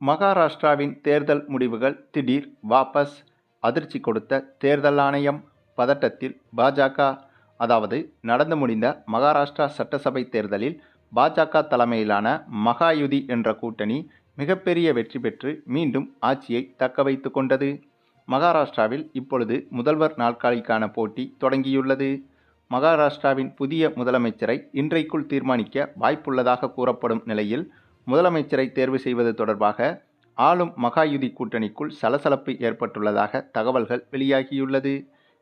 மகாராஷ்டிராவின் தேர்தல் முடிவுகள் திடீர் வாபஸ். அதிர்ச்சி கொடுத்த தேர்தல் ஆணையம் பதட்டத்தில் பாஜக. அதாவது நடந்து முடிந்த மகாராஷ்டிரா சட்டசபை தேர்தலில் பாஜக தலைமையிலான மகாயுதி என்ற கூட்டணி மிகப்பெரிய வெற்றி பெற்று மீண்டும் ஆட்சியை தக்க வைத்து கொண்டது. மகாராஷ்டிராவில் இப்பொழுது முதல்வர் நாற்காலிக்கான போட்டி தொடங்கியுள்ளது. மகாராஷ்டிராவின் புதிய முதலமைச்சரை இன்றைக்குள் தீர்மானிக்க வாய்ப்புள்ளதாக கூறப்படும் நிலையில் முதலமைச்சரை தேர்வு செய்வது தொடர்பாக ஆளும் மகாயுதி கூட்டணிக்குள் சலசலப்பு ஏற்பட்டுள்ளதாக தகவல்கள் வெளியாகியுள்ளது.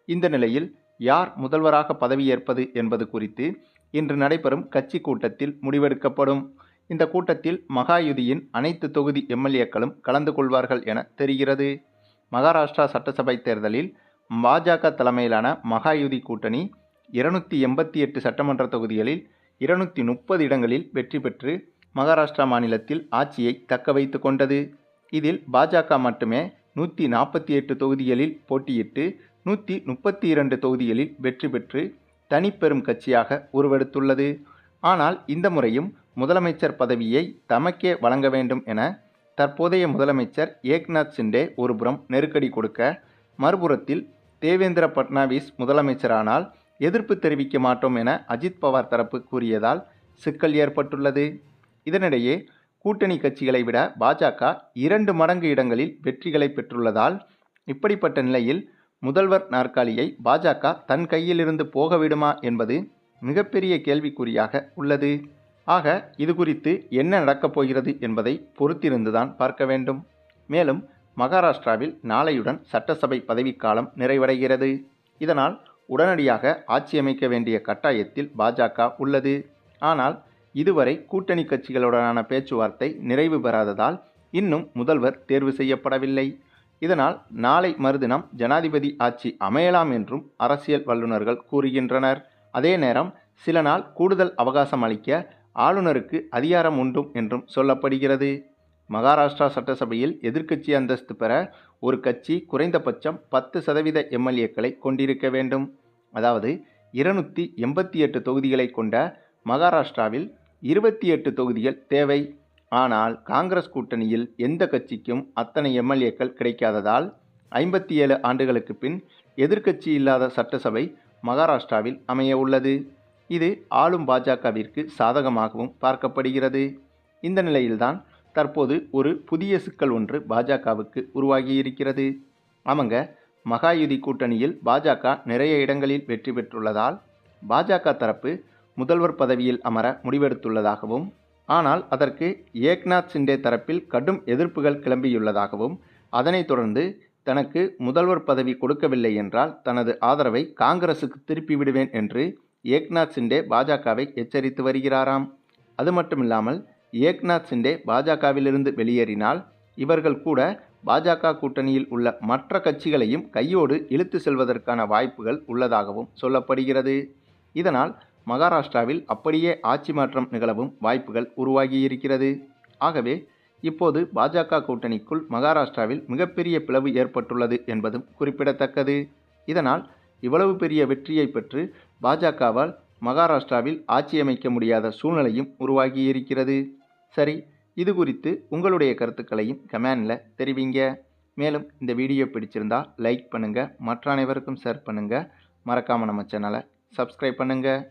இந்த நிலையில் யார் முதல்வராக பதவியேற்பது என்பது குறித்து இன்று நடைபெறும் கட்சி கூட்டத்தில் முடிவெடுக்கப்படும். இந்த கூட்டத்தில் மகாயுதியின் அனைத்து தொகுதி எம்எல்ஏக்களும் கலந்து கொள்வார்கள் என தெரிகிறது. மகாராஷ்டிரா சட்டசபை தேர்தலில் பாஜக தலைமையிலான மகாயுதி கூட்டணி இருநூற்றி எண்பத்தி எட்டு சட்டமன்ற தொகுதிகளில் இருநூற்றி முப்பது இடங்களில் வெற்றி பெற்று மகாராஷ்டிரா மாநிலத்தில் ஆட்சியை தக்க வைத்து கொண்டது. இதில் பாஜக மட்டுமே நூற்றி நாற்பத்தி எட்டு தொகுதிகளில் போட்டியிட்டு நூற்றி முப்பத்தி இரண்டு தொகுதிகளில் வெற்றி பெற்று தனிப்பெரும் கட்சியாக உருவெடுத்துள்ளது. ஆனால் இந்த முறையும் முதலமைச்சர் பதவியை தமக்கே வழங்க வேண்டும் என தற்போதைய முதலமைச்சர் ஏக்நாத் சிண்டே ஒருபுறம் நெருக்கடி கொடுக்க மறுபுறத்தில் தேவேந்திர பட்னாவிஸ் முதலமைச்சரானால் எதிர்ப்பு தெரிவிக்க மாட்டோம் என அஜித் பவார் தரப்பு கூறியதால் சிக்கல் ஏற்பட்டுள்ளது. இதனிடையே கூட்டணி கட்சிகளை விட பாஜக இரண்டு மடங்கு இடங்களில் வெற்றிகளை பெற்றுள்ளதால் இப்படிப்பட்ட நிலையில் முதல்வர் நாற்காலியை பாஜக தன் கையிலிருந்து போக விடுமா என்பது மிகப்பெரிய கேள்விக்குறியாக உள்ளது. ஆக இது குறித்து என்ன நடக்கப் போகிறது என்பதை பொறுத்திருந்துதான் பார்க்க வேண்டும். மேலும் மகாராஷ்டிராவில் நாளையுடன் சட்டசபை பதவிக்காலம் நிறைவடைகிறது. இதனால் உடனடியாக ஆட்சி அமைக்க வேண்டிய கட்டாயத்தில் பாஜக உள்ளது. ஆனால் இதுவரை கூட்டணி கட்சிகளுடனான பேச்சுவார்த்தை நிறைவு பெறாததால் இன்னும் முதல்வர் தேர்வு செய்யப்படவில்லை. இதனால் நாளை மறுதினம் ஜனாதிபதி ஆட்சி அமையலாம் என்றும் அரசியல் வல்லுநர்கள் கூறுகின்றனர். அதே நேரம் சில நாள் கூடுதல் அவகாசம் அளிக்க ஆளுநருக்கு அதிகாரம் உண்டும் என்றும் சொல்லப்படுகிறது. மகாராஷ்டிரா சட்டசபையில் எதிர்க்கட்சி அந்தஸ்து பெற ஒரு கட்சி குறைந்தபட்சம் பத்து சதவீத எம்எல்ஏக்களை கொண்டிருக்க வேண்டும். அதாவது இருநூற்றி எண்பத்தி எட்டு தொகுதிகளை கொண்ட மகாராஷ்டிராவில் இருபத்தி எட்டு தொகுதிகள் தேவை. ஆனால் காங்கிரஸ் கூட்டணியில் எந்த கட்சிக்கும் அத்தனை எம்எல்ஏக்கள் கிடைக்காததால் ஐம்பத்தி ஏழு ஆண்டுகளுக்கு பின் எதிர்க்கட்சி இல்லாத சட்டசபை மகாராஷ்டிராவில் அமைய உள்ளது. இது ஆளும் பாஜகவிற்கு சாதகமாகவும் பார்க்கப்படுகிறது. இந்த நிலையில்தான் தற்போது ஒரு புதிய சிக்கல் ஒன்று பாஜகவுக்கு உருவாகியிருக்கிறது. ஆமாங்க மகாயுதி கூட்டணியில் பாஜக நிறைய இடங்களில் வெற்றி பெற்றுள்ளதால் பாஜக தரப்பு முதல்வர் பதவியில் அமர முடிவெடுத்துள்ளதாகவும் ஆனால் அதற்கு ஏக்நாத் சிண்டே தரப்பில் கடும் எதிர்ப்புகள் கிளம்பியுள்ளதாகவும் அதனைத் தொடர்ந்து தனக்கு முதல்வர் பதவி கொடுக்கவில்லை என்றால் தனது ஆதரவை காங்கிரசுக்கு திருப்பி விடுவேன் என்று ஏக்நாத் சிண்டே பாஜகவை எச்சரித்து வருகிறாராம். அது மட்டுமில்லாமல் ஏக்நாத் சிண்டே பாஜகவிலிருந்து வெளியேறினால் இவர்கள் கூட பாஜக கூட்டணியில் உள்ள மற்ற கட்சிகளையும் கையோடு இழுத்து செல்வதற்கான வாய்ப்புகள் உள்ளதாகவும் சொல்லப்படுகிறது. இதனால் மகாராஷ்டிராவில் அப்படியே ஆட்சி மாற்றம் நிகழவும் வாய்ப்புகள் உருவாகியிருக்கிறது. ஆகவே இப்போது பாஜக கூட்டணிக்குள் மகாராஷ்டிராவில் மிகப்பெரிய பிளவு ஏற்பட்டுள்ளது என்பதும் குறிப்பிடத்தக்கது. இதனால் இவ்வளவு பெரிய வெற்றியை பெற்று பாஜகவால் மகாராஷ்டிராவில் ஆட்சி அமைக்க முடியாத சூழ்நிலையும் உருவாகியிருக்கிறது. சரி இது குறித்து உங்களுடைய கருத்துக்களையும் கமெண்டில் தெரிவிங்க. மேலும் இந்த வீடியோ பிடிச்சிருந்தா லைக் பண்ணுங்கள் மற்ற அனைவருக்கும் ஷேர் பண்ணுங்கள் மறக்காமல் நம்ம சேனலை சப்ஸ்கிரைப் பண்ணுங்கள்